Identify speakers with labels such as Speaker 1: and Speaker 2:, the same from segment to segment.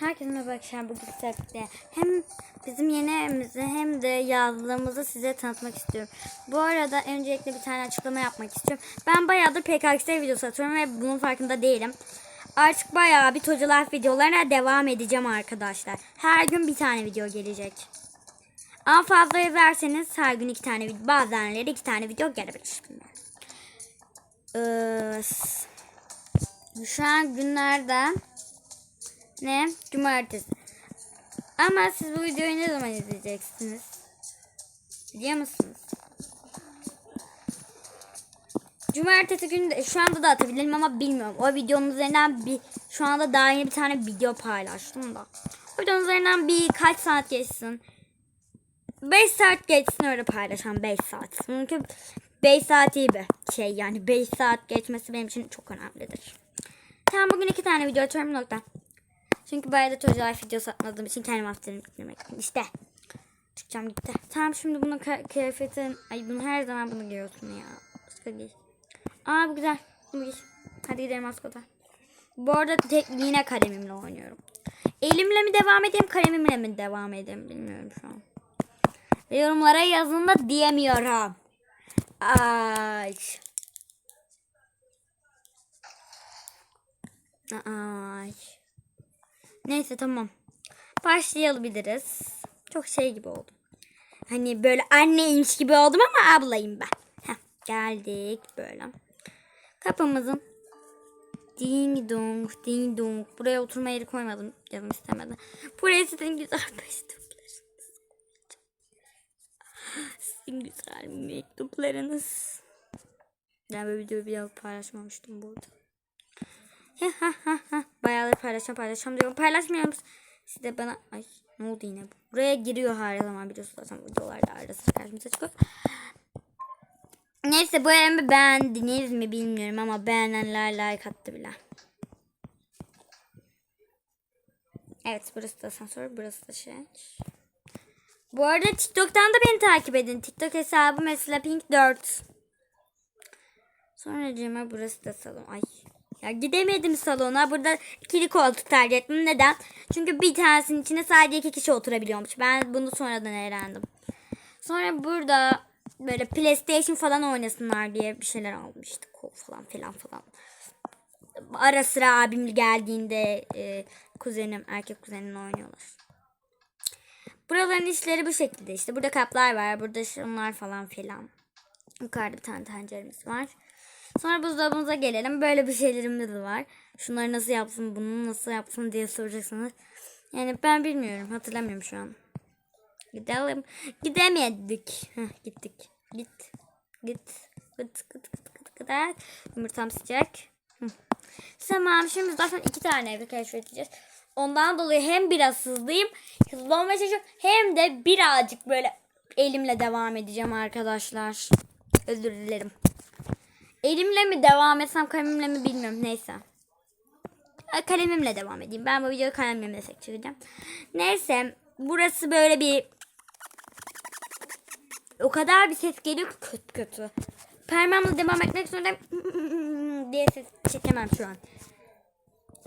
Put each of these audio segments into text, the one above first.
Speaker 1: Herkese merhaba arkadaşlar. Bugün sizlerle hem bizim yeni evimizi hem de yazlığımızı size tanıtmak istiyorum. Bu arada öncelikle bir tane açıklama yapmak istiyorum. Ben bayağıdır PKX videosu atıyorum ve bunun farkında değilim. Artık bayağı bir Toca Life videolarına devam edeceğim arkadaşlar. Her gün bir tane video gelecek. Ama fazla izlerseniz her gün iki tane video, bazenleri iki tane video gelebilir. Ee, şu an günlerden ne? Cumartesi. Ama siz bu videoyu ne zaman izleyeceksiniz? Biliyor musunuz? Cumartesi günü de şu anda da atabilirim ama bilmiyorum. O videonun üzerinden bir şu anda daha yeni bir tane video paylaştım da. O videonun üzerinden bir kaç saat geçsin. 5 saat geçsin öyle paylaşan 5 saat. Çünkü 5 saat iyi bir şey yani 5 saat geçmesi benim için çok önemlidir. Tamam bugün iki tane video atıyorum nokta. Çünkü bayağı da çocuğa video satmadığım için kendimi affettirmek İşte. Çıkacağım gitti. Tamam şimdi bunun kıyafetin... Ay bunu her zaman bunu giyiyorsun ya. Başka giy. Aa bu güzel. Bunu giy. Hadi gidelim maskota. Bu arada tek yine kalemimle oynuyorum. Elimle mi devam edeyim kalemimle mi devam edeyim bilmiyorum şu an. Ve yorumlara yazın da diyemiyorum. Ay. Ay. Neyse tamam. Başlayabiliriz. Çok şey gibi oldum. Hani böyle anneymiş gibi oldum ama ablayım ben. Heh, geldik böyle. Kapımızın ding dong ding dong. Buraya oturma yeri koymadım. Canım istemedi. Buraya sizin güzel mektuplarınız. Sizin güzel mektuplarınız. Ben böyle videoyu bir daha paylaşmamıştım burada. Bayağıdır paylaşacağım paylaşacağım diyorum. Paylaşmıyorum. Siz de bana... Ay ne oldu yine bu? Buraya giriyor her zaman biliyorsunuz zaten videolarda arada sıra karşımıza çıkıyor. Neyse bu evimi beğendiniz mi bilmiyorum ama beğenenler like attı bile. Evet burası da asansör burası da şey. Bu arada TikTok'tan da beni takip edin. TikTok hesabım mesela Pink 4. Sonra cima burası da salon. Ay ya gidemedim salona. Burada ikili koltuk tercih ettim. Neden? Çünkü bir tanesinin içine sadece iki kişi oturabiliyormuş. Ben bunu sonradan öğrendim. Sonra burada böyle PlayStation falan oynasınlar diye bir şeyler almıştık. Falan filan falan. Ara sıra abim geldiğinde e, kuzenim, erkek kuzenimle oynuyorlar. Buraların işleri bu şekilde işte. Burada kaplar var. Burada şunlar falan filan. Yukarıda bir tane tenceremiz var. Sonra buzdolabımıza gelelim. Böyle bir şeylerimiz var. Şunları nasıl yapsın, bunu nasıl yapsın diye soracaksınız. Yani ben bilmiyorum. Hatırlamıyorum şu an. Gidelim. Gidemedik. Heh, gittik. Git. Git. Gıt gıt gıt gıt gıt. Yumurtam sıcak. Hı. Tamam şimdi zaten iki tane evi keşfedeceğiz. Ondan dolayı hem biraz hızlıyım. Hızlı olmaya çalışıyorum. Hem de birazcık böyle elimle devam edeceğim arkadaşlar. Özür dilerim. Elimle mi devam etsem kalemimle mi bilmiyorum. Neyse. Kalemimle devam edeyim. Ben bu videoyu kalemimle çekeceğim. Neyse. Burası böyle bir o kadar bir ses geliyor ki kötü kötü. Parmağımla devam etmek zorundayım diye ses çekemem şu an.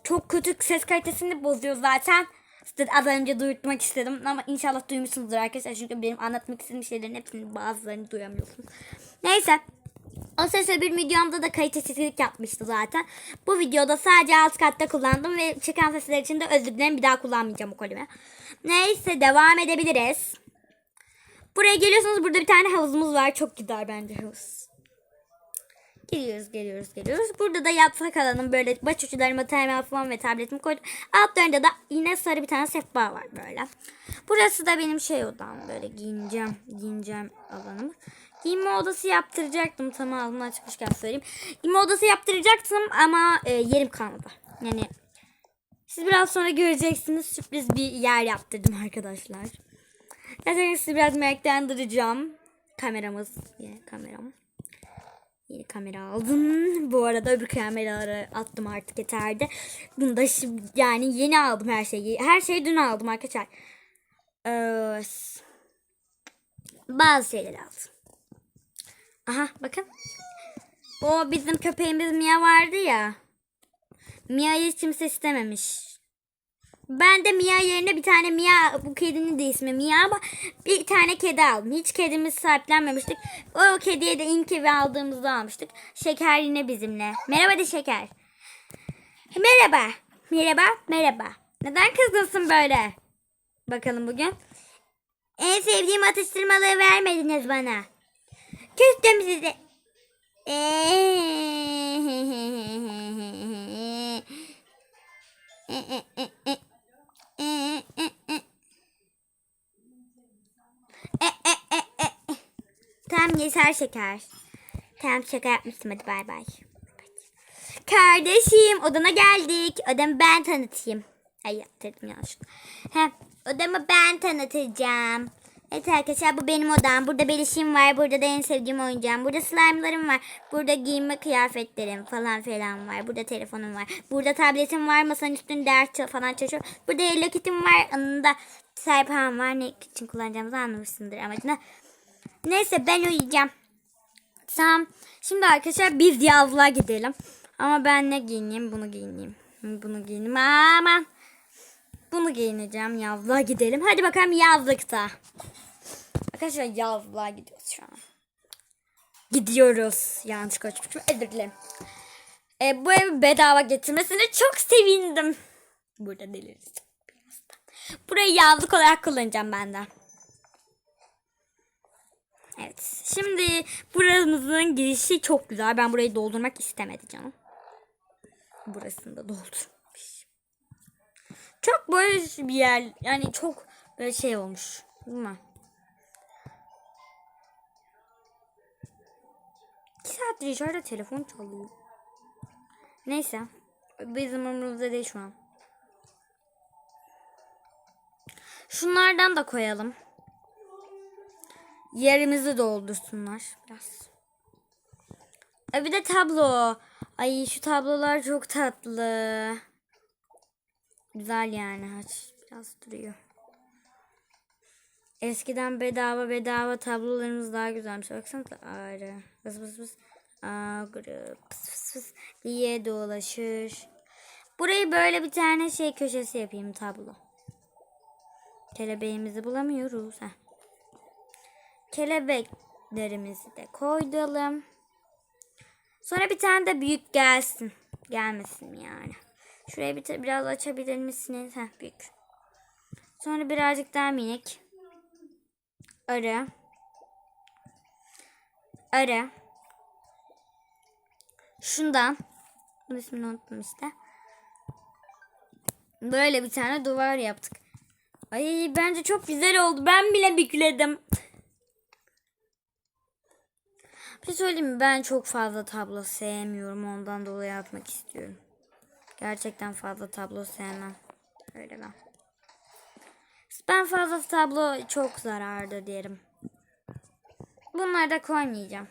Speaker 1: Çok kötü ses kalitesini bozuyor zaten. Size az önce duyurtmak istedim ama inşallah duymuşsunuzdur arkadaşlar. Çünkü benim anlatmak istediğim şeylerin hepsini bazılarını duyamıyorsunuz. Neyse. O ses bir videomda da kalitesizlik yapmıştı zaten. Bu videoda sadece alt katta kullandım ve çıkan sesler için de özür dilerim. Bir daha kullanmayacağım o kolimi. Neyse devam edebiliriz. Buraya geliyorsunuz. Burada bir tane havuzumuz var. Çok güzel bence havuz. Geliyoruz, geliyoruz, geliyoruz. Burada da yatak alanım böyle baş uçlarıma falan ve tabletimi koydum. Altlarında da yine sarı bir tane sehpa var böyle. Burası da benim şey odam böyle giyineceğim, giyineceğim alanım. Giyinme odası yaptıracaktım tam ağzımdan açmışken söyleyeyim. Giyinme odası yaptıracaktım ama e, yerim kalmadı. Yani siz biraz sonra göreceksiniz sürpriz bir yer yaptırdım arkadaşlar. Zaten sizi biraz meraklandıracağım. Kameramız yine kameram. Yeni kamera aldım. Bu arada öbür kameraları attım artık yeterdi. Bunu da şimdi yani yeni aldım her şeyi. Her şeyi dün aldım arkadaşlar. Ee, bazı şeyler aldım. Aha bakın. O bizim köpeğimiz Mia vardı ya. Mia'yı kimse istememiş. Ben de Mia yerine bir tane Mia bu kedinin de ismi Mia bir tane kedi aldım. Hiç kedimiz sahiplenmemiştik. O kediye de ilk evi aldığımızda almıştık. Şeker yine bizimle. Merhaba de Şeker. Merhaba. Merhaba. Merhaba. Neden kızgınsın böyle? Bakalım bugün. En sevdiğim atıştırmalığı vermediniz bana. Küstüm size. Tamam yeter şeker. Tamam şaka yapmıştım hadi bay bay. Kardeşim odana geldik. Odamı ben tanıtayım. Ay yaptırdım yanlışlıkla. He, odamı ben tanıtacağım. Evet arkadaşlar bu benim odam. Burada belişim var. Burada da en sevdiğim oyuncağım. Burada slime'larım var. Burada giyinme kıyafetlerim falan filan var. Burada telefonum var. Burada tabletim var. Masanın üstünde ders falan çalışıyorum. Burada Hello Kitty'm var. Yanında sayfam var. Ne için kullanacağımızı anlamışsındır amacına. Neyse ben uyuyacağım. Tamam. Şimdi arkadaşlar biz yazlığa gidelim. Ama ben ne giyineyim? Bunu giyineyim. Bunu giyineyim. Aman. Bunu giyineceğim. Yazlığa gidelim. Hadi bakalım yazlıkta. Arkadaşlar yazlığa gidiyoruz şu an. Gidiyoruz. Yanlış konuşmuşum. Özür dilerim. E, bu evi bedava getirmesine çok sevindim. Burada deliriz. Burayı yazlık olarak kullanacağım ben de. Evet. Şimdi buramızın girişi çok güzel. Ben burayı doldurmak istemedi canım. Burasını da doldurmuş. Çok böyle bir yer. Yani çok böyle şey olmuş. Değil mi? İki saattir içeride telefon çalıyor. Neyse. Bizim umurumuzda değil şu an. Şunlardan da koyalım. Yerimizi doldursunlar biraz. E bir de tablo. Ay şu tablolar çok tatlı. Güzel yani biraz duruyor. Eskiden bedava bedava tablolarımız daha güzelmiş. Baksanıza ağrı. Pıs pıs pıs. Ağrı. Pıs pıs pıs. Diye dolaşır. Burayı böyle bir tane şey köşesi yapayım tablo. Kelebeğimizi bulamıyoruz. Heh. Kelebeklerimizi de koydalım. Sonra bir tane de büyük gelsin. Gelmesin yani. Şurayı bir biraz açabilir misiniz? Heh, büyük. Sonra birazcık daha minik. Arı. Arı. Şundan. Bunun ismini unuttum işte. Böyle bir tane duvar yaptık. Ay bence çok güzel oldu. Ben bile bükledim. Bir şey söyleyeyim mi? Ben çok fazla tablo sevmiyorum. Ondan dolayı atmak istiyorum. Gerçekten fazla tablo sevmem. Öyle ben. Ben fazla tablo çok zararlı derim. Bunları da koymayacağım.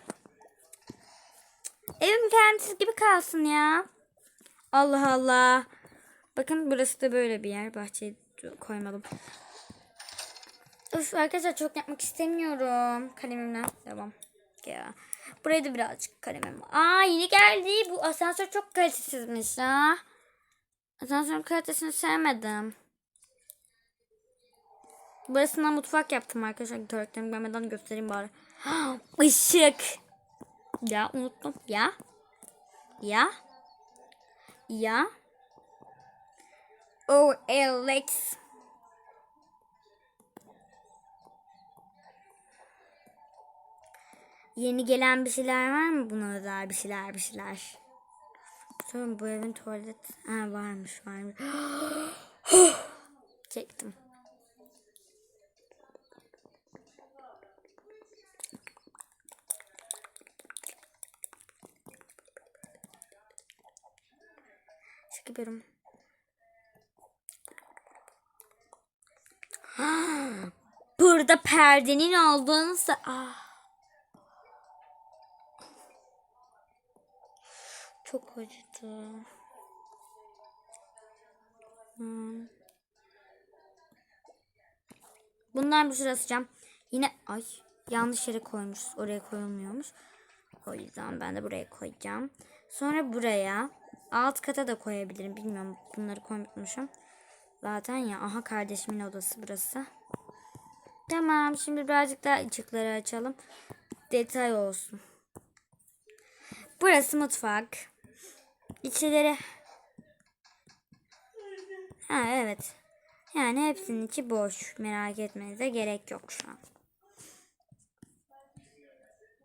Speaker 1: Evim kendisi gibi kalsın ya. Allah Allah. Bakın burası da böyle bir yer. Bahçeyi koymadım. Üf arkadaşlar çok yapmak istemiyorum. Kalemimle devam. Ya. Buraya da birazcık kalemim. Aa yeni geldi. Bu asansör çok kalitesizmiş ha. Asansörün kalitesini sevmedim. Burasına mutfak yaptım arkadaşlar. Karakterimi görmeden göstereyim bari. Işık. Ya unuttum. Ya. Ya. Ya. Oh Alex. Yeni gelen bir şeyler var mı buna özel bir şeyler bir şeyler? Sonra bu evin tuvalet ha, varmış varmış. Çektim. Çıkıyorum. Burada perdenin olduğunu ah. Çok acıdı. Hmm. Bundan bir sürü asacağım. Yine ay yanlış yere koymuş. Oraya koyulmuyormuş. O yüzden ben de buraya koyacağım. Sonra buraya alt kata da koyabilirim. Bilmiyorum bunları koymuşum. Zaten ya. Aha kardeşimin odası burası. Tamam şimdi birazcık daha ışıkları açalım. Detay olsun. Burası mutfak. İçleri... Ha evet. Yani hepsinin içi boş. Merak etmenize gerek yok şu an.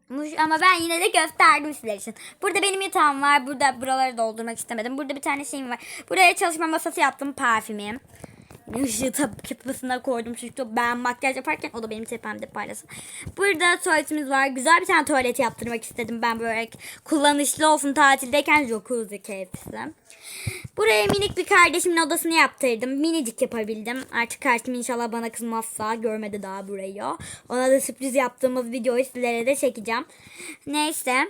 Speaker 1: Muş- Ama ben yine de gösterdim sizler için. Burada benim yatağım var. Burada buraları doldurmak istemedim. Burada bir tane şeyim var. Buraya çalışma masası yaptım parfümüm. Işığı tabii kıtmasına koydum çünkü ben makyaj yaparken o da benim tepemde paylaşsın. Burada tuvaletimiz var. Güzel bir tane tuvalet yaptırmak istedim ben böyle kullanışlı olsun tatildeyken jacuzzi keyfisi. Buraya minik bir kardeşimin odasını yaptırdım. Minicik yapabildim. Artık kardeşim inşallah bana kızmazsa görmedi daha burayı. Ona da sürpriz yaptığımız videoyu sizlere de çekeceğim. Neyse.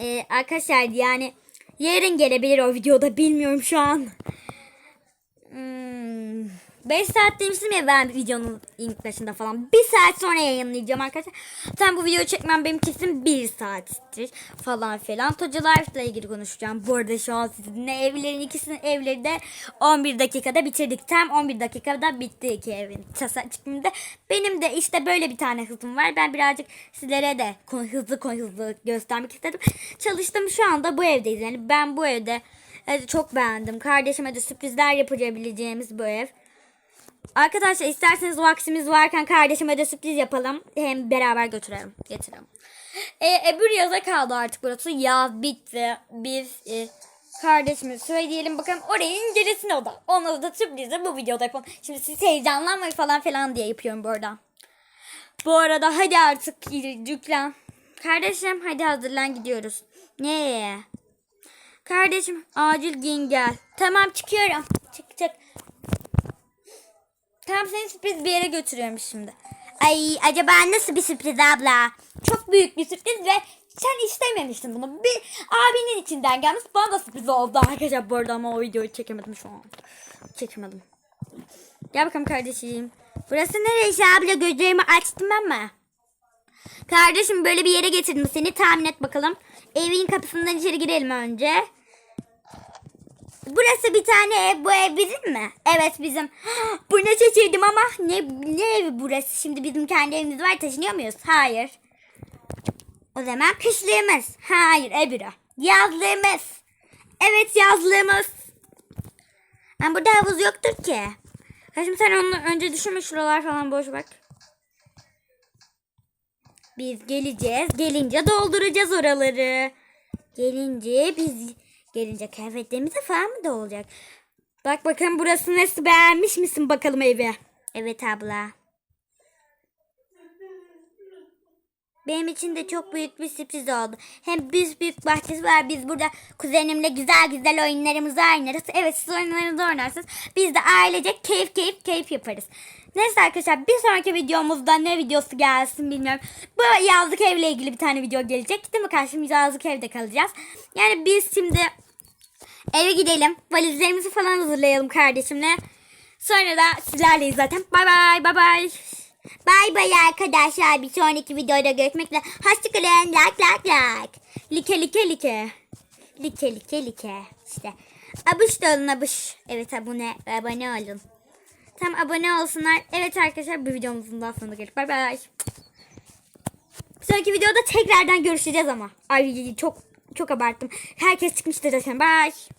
Speaker 1: Ee, arkadaşlar yani yarın gelebilir o videoda bilmiyorum şu an. Hmm, 5 saat demiştim ya ben videonun ilk başında falan. 1 saat sonra yayınlayacağım arkadaşlar. Zaten bu videoyu çekmem benim kesin 1 saattir falan filan. Tocalarla ilgili konuşacağım. Bu arada şu an sizinle evlerin ikisinin evleri de 11 dakikada bitirdik. Tam 11 dakikada bitti iki evin tasa çıktığında. Benim de işte böyle bir tane hızım var. Ben birazcık sizlere de hızlı hızlı göstermek istedim. Çalıştım şu anda bu evdeyiz. Yani ben bu evde Evet, çok beğendim. Kardeşime de sürprizler yapabileceğimiz bu ev. Arkadaşlar isterseniz vaksimiz varken kardeşime de sürpriz yapalım. Hem beraber götürelim. Getirelim. E, öbür yaza kaldı artık burası. Yaz bitti. Biz e, kardeşime söyleyelim bakalım orayı incelesin o da. Onu da sürprizi bu videoda yapalım. Şimdi siz heyecanlanmayın falan filan diye yapıyorum bu arada. Bu arada hadi artık yüklen. Kardeşim hadi hazırlan gidiyoruz. Nereye? Kardeşim acil giyin gel. Tamam çıkıyorum. Çık çık. Tamam seni sürpriz bir yere götürüyorum şimdi. Ay acaba nasıl bir sürpriz abla? Çok büyük bir sürpriz ve sen istememiştin bunu. Bir abinin içinden gelmiş. Bana da sürpriz oldu arkadaşlar bu arada ama o videoyu çekemedim şu an. Çekemedim. Gel bakalım kardeşim. Burası neresi abla gözlerimi açtım ama. Kardeşim böyle bir yere getirdim seni tahmin et bakalım. Evin kapısından içeri girelim önce. Burası bir tane ev. Bu ev bizim mi? Evet bizim. Bu ne ama ne, ne evi burası? Şimdi bizim kendi evimiz var taşınıyor muyuz? Hayır. O zaman kışlığımız. Hayır Ebru. Yazlığımız. Evet yazlığımız. Ama burada havuz yoktur ki. Ha şimdi sen onu önce düşünme şuralar falan boş bak. Biz geleceğiz. Gelince dolduracağız oraları. Gelince biz gelince kıyafetlerimize falan da olacak? Bak bakalım burası nasıl beğenmiş misin bakalım evi? Evet abla. Benim için de çok büyük bir sürpriz oldu. Hem büyük büyük bahçesi var. Biz burada kuzenimle güzel güzel oyunlarımızı oynarız. Evet siz oyunlarınızı oynarsınız. Biz de ailecek keyif keyif keyif yaparız. Neyse arkadaşlar bir sonraki videomuzda ne videosu gelsin bilmiyorum. Bu yazlık evle ilgili bir tane video gelecek. Değil mi karşım yazlık evde kalacağız. Yani biz şimdi eve gidelim. Valizlerimizi falan hazırlayalım kardeşimle. Sonra da sizlerleyiz zaten. Bay bay bay bay. Bay bay arkadaşlar. Bir sonraki videoda görüşmek üzere. Hoşçakalın. Like like like. Like like like. Like like like. İşte. Abış da olun abış. Evet abone, abone olun. Tam abone olsunlar. Evet arkadaşlar bu videomuzun daha sonuna geldik. Bay bay. Bir sonraki videoda tekrardan görüşeceğiz ama. Ay çok çok abarttım. Herkes çıkmıştır zaten. Bye.